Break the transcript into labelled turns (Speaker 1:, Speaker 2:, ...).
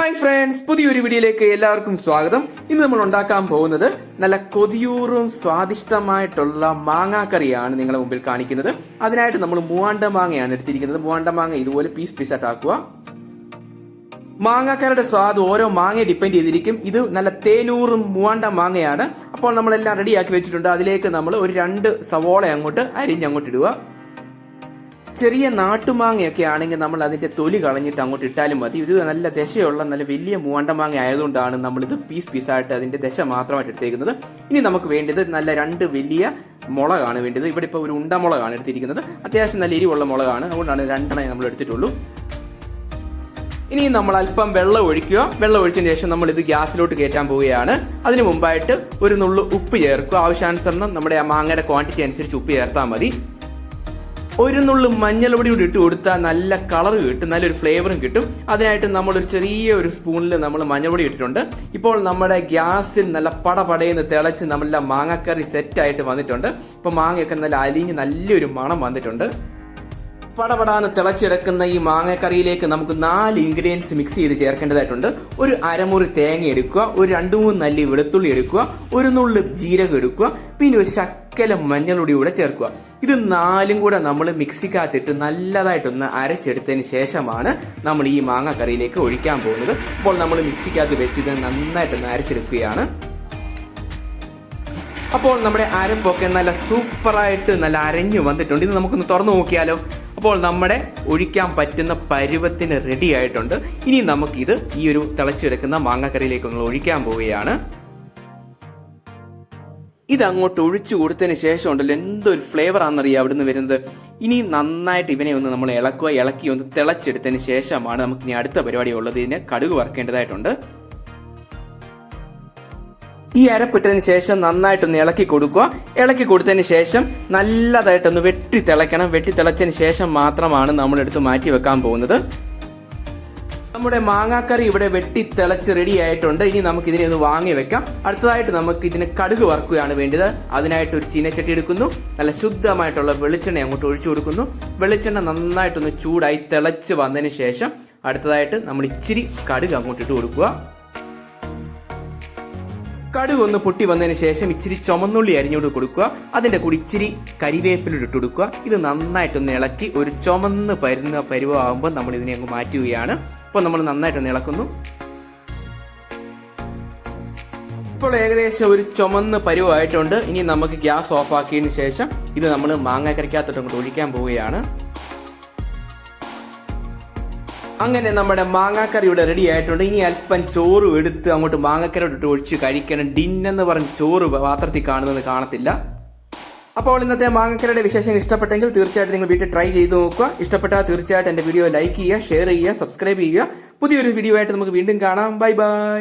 Speaker 1: hi friends പുതിയൊരു വീഡിയോയിലേക്ക് എല്ലാവർക്കും സ്വാഗതം ഇന്ന് നമ്മൾ ഉണ്ടാക്കാൻ പോകുന്നത് നല്ല കൊതിയൂറും സ്വാദിഷ്ടമായിട്ടുള്ള മാങ്ങാക്കറിയാണ് നിങ്ങളുടെ മുമ്പിൽ കാണിക്കുന്നത് അതിനായിട്ട് നമ്മൾ മൂവാണ്ട മാങ്ങയാണ് എടുത്തിരിക്കുന്നത് മൂവാണ്ട മാങ്ങ ഇതുപോലെ പീസ് പീസായിട്ട് ആക്കുക മാങ്ങാക്കാരുടെ സ്വാദ് ഓരോ മാങ്ങയെ ഡിപ്പെൻഡ് ചെയ്തിരിക്കും ഇത് നല്ല തേനൂറും മൂവാണ്ട മാങ്ങയാണ് അപ്പോൾ നമ്മളെല്ലാം റെഡിയാക്കി വെച്ചിട്ടുണ്ട് അതിലേക്ക് നമ്മൾ ഒരു രണ്ട് സവോള അങ്ങോട്ട് അരിഞ്ഞങ്ങോട്ട് ഇടുക ചെറിയ നാട്ടുമാങ്ങയൊക്കെ ആണെങ്കിൽ നമ്മൾ അതിന്റെ തൊലി കളഞ്ഞിട്ട് അങ്ങോട്ട് ഇട്ടാലും മതി ഇത് നല്ല ദശയുള്ള നല്ല വലിയ മൂവാണ്ടമാങ്ങ ആയതുകൊണ്ടാണ് നമ്മളിത് പീസ് പീസായിട്ട് അതിന്റെ ദശ മാത്രമായിട്ട് എടുത്തേക്കുന്നത് ഇനി നമുക്ക് വേണ്ടത് നല്ല രണ്ട് വലിയ മുളകാണ് വേണ്ടത് ഇവിടെ ഇപ്പോൾ ഒരു ഉണ്ടമുളകാണ് എടുത്തിരിക്കുന്നത് അത്യാവശ്യം നല്ല എരിവുള്ള മുളകാണ് അതുകൊണ്ടാണ് രണ്ടെണ്ണം നമ്മൾ എടുത്തിട്ടുള്ളൂ ഇനി നമ്മൾ അല്പം വെള്ളം ഒഴിക്കുക വെള്ളം ഒഴിച്ചതിന് ശേഷം നമ്മൾ ഇത് ഗ്യാസിലോട്ട് കയറ്റാൻ പോവുകയാണ് അതിന് മുമ്പായിട്ട് ഒരു നുള്ളു ഉപ്പ് ചേർക്കുക ആവശ്യാനുസരണം നമ്മുടെ ആ മാങ്ങയുടെ ക്വാണ്ടിറ്റി അനുസരിച്ച് ഉപ്പ് ചേർത്താൽ മതി ഒരു നുള്ളു മഞ്ഞൾപൊടി കൂടി ഇട്ട് കൊടുത്താൽ നല്ല കളർ കിട്ടും നല്ലൊരു ഫ്ലേവറും കിട്ടും അതിനായിട്ട് നമ്മളൊരു ചെറിയ ഒരു സ്പൂണിൽ നമ്മൾ മഞ്ഞൾപൊടി ഇട്ടിട്ടുണ്ട് ഇപ്പോൾ നമ്മുടെ ഗ്യാസിൽ നല്ല പടപടയെന്ന് തിളച്ച് നമ്മളെ മാങ്ങക്കറി സെറ്റായിട്ട് വന്നിട്ടുണ്ട് ഇപ്പോൾ മാങ്ങയൊക്കെ നല്ല അലിഞ്ഞ് നല്ലൊരു മണം വന്നിട്ടുണ്ട് പടപടാന്ന് തിളച്ചെടുക്കുന്ന ഈ മാങ്ങക്കറിയിലേക്ക് നമുക്ക് നാല് ഇൻഗ്രീഡിയൻസ് മിക്സ് ചെയ്ത് ചേർക്കേണ്ടതായിട്ടുണ്ട് ഒരു അരമുറി തേങ്ങ എടുക്കുക ഒരു രണ്ട് മൂന്ന് നല്ലി വെളുത്തുള്ളി എടുക്കുക ഒരു നുള്ളു ജീരകം എടുക്കുക പിന്നെ ഒരു ശകലം മഞ്ഞൾപ്പൊടി കൂടെ ചേർക്കുക ഇത് നാലും കൂടെ നമ്മൾ മിക്സിക്കകത്തിട്ട് നല്ലതായിട്ടൊന്ന് അരച്ചെടുത്തതിന് ശേഷമാണ് നമ്മൾ ഈ മാങ്ങ കറിയിലേക്ക് ഒഴിക്കാൻ പോകുന്നത് അപ്പോൾ നമ്മൾ മിക്സിക്കകത്ത് വെച്ച് ഇത് നന്നായിട്ടൊന്ന് അരച്ചെടുക്കുകയാണ് അപ്പോൾ നമ്മുടെ അരപ്പൊക്കെ നല്ല സൂപ്പറായിട്ട് നല്ല അരഞ്ഞു വന്നിട്ടുണ്ട് ഇത് നമുക്കൊന്ന് തുറന്നു നോക്കിയാലോ അപ്പോൾ നമ്മുടെ ഒഴിക്കാൻ പറ്റുന്ന പരുവത്തിന് റെഡി ആയിട്ടുണ്ട് ഇനി നമുക്കിത് ഈ ഒരു തിളച്ചെടുക്കുന്ന മാങ്ങക്കറിയിലേക്ക് നമ്മൾ ഒഴിക്കാൻ പോവുകയാണ് ഇത് അങ്ങോട്ട് ഒഴിച്ചു കൊടുത്തതിന് ശേഷം ഉണ്ടല്ലോ എന്തൊരു ആണെന്നറിയാം അവിടുന്ന് വരുന്നത് ഇനി നന്നായിട്ട് ഇവനെ ഒന്ന് നമ്മൾ ഇളക്കുക ഇളക്കി ഒന്ന് തിളച്ചെടുത്തതിന് ശേഷമാണ് നമുക്ക് ഇനി അടുത്ത പരിപാടി ഉള്ളത് ഇതിന് കടുക് വറക്കേണ്ടതായിട്ടുണ്ട് ഈ അരപ്പിട്ടതിന് ശേഷം നന്നായിട്ടൊന്ന് ഇളക്കി കൊടുക്കുക ഇളക്കി കൊടുത്തതിന് ശേഷം നല്ലതായിട്ടൊന്ന് വെട്ടി തിളക്കണം വെട്ടി തിളച്ചതിന് ശേഷം മാത്രമാണ് നമ്മളെടുത്ത് മാറ്റി വെക്കാൻ പോകുന്നത് നമ്മുടെ മാങ്ങാക്കറി ഇവിടെ വെട്ടി തിളച്ച് റെഡി ആയിട്ടുണ്ട് ഇനി നമുക്ക് ഇതിനെ ഒന്ന് വാങ്ങി വെക്കാം അടുത്തതായിട്ട് നമുക്ക് ഇതിന് കടുക് വറുക്കുകയാണ് വേണ്ടത് അതിനായിട്ട് ഒരു ചീനച്ചട്ടി എടുക്കുന്നു നല്ല ശുദ്ധമായിട്ടുള്ള വെളിച്ചെണ്ണ അങ്ങോട്ട് ഒഴിച്ചു കൊടുക്കുന്നു വെളിച്ചെണ്ണ നന്നായിട്ടൊന്ന് ചൂടായി തിളച്ച് വന്നതിന് ശേഷം അടുത്തതായിട്ട് നമ്മൾ ഇച്ചിരി കടുക് അങ്ങോട്ട് ഇട്ട് കൊടുക്കുക കടുക് ഒന്ന് പൊട്ടി വന്നതിന് ശേഷം ഇച്ചിരി ചുമന്നുള്ളി അരിഞ്ഞോട് കൊടുക്കുക അതിന്റെ കൂടി ഇച്ചിരി കരിവേപ്പിലിട്ട് ഇട്ട് കൊടുക്കുക ഇത് നന്നായിട്ടൊന്ന് ഇളക്കി ഒരു ചുമന്ന് പരുന്ന പരുവാകുമ്പോൾ നമ്മൾ ഇതിനെ അങ്ങ് മാറ്റുകയാണ് ഇപ്പോൾ നമ്മൾ നന്നായിട്ട് ഇളക്കുന്നു ഇപ്പോൾ ഏകദേശം ഒരു ചുമന്ന് പരുവായിട്ടുണ്ട് ഇനി നമുക്ക് ഗ്യാസ് ഓഫ് ആക്കിയതിന് ശേഷം ഇത് നമ്മൾ മാങ്ങാക്കറിക്കകത്തോട്ട് ഒഴിക്കാൻ പോവുകയാണ് അങ്ങനെ നമ്മുടെ മാങ്ങാക്കറി ഇവിടെ റെഡി ആയിട്ടുണ്ട് ഇനി അല്പം ചോറ് എടുത്ത് അങ്ങോട്ട് മാങ്ങാക്കറി ഇട്ട് ഒഴിച്ച് കഴിക്കണം ഡിന്നെന്ന് പറഞ്ഞ് ചോറ് പാത്രത്തിൽ കാണുന്നത് കാണത്തില്ല അപ്പോൾ ഇന്നത്തെ മാങ്ങക്കരയുടെ വിശേഷം ഇഷ്ടപ്പെട്ടെങ്കിൽ തീർച്ചയായിട്ടും നിങ്ങൾ വീട്ടിൽ ട്രൈ ചെയ്ത് നോക്കുക ഇഷ്ടപ്പെട്ടാൽ തീർച്ചയായിട്ടും എൻ്റെ വീഡിയോ ലൈക്ക് ചെയ്യുക ഷെയർ ചെയ്യുക സബ്സ്ക്രൈബ് ചെയ്യുക പുതിയൊരു വീഡിയോ ആയിട്ട് നമുക്ക് വീണ്ടും കാണാം ബൈ ബൈ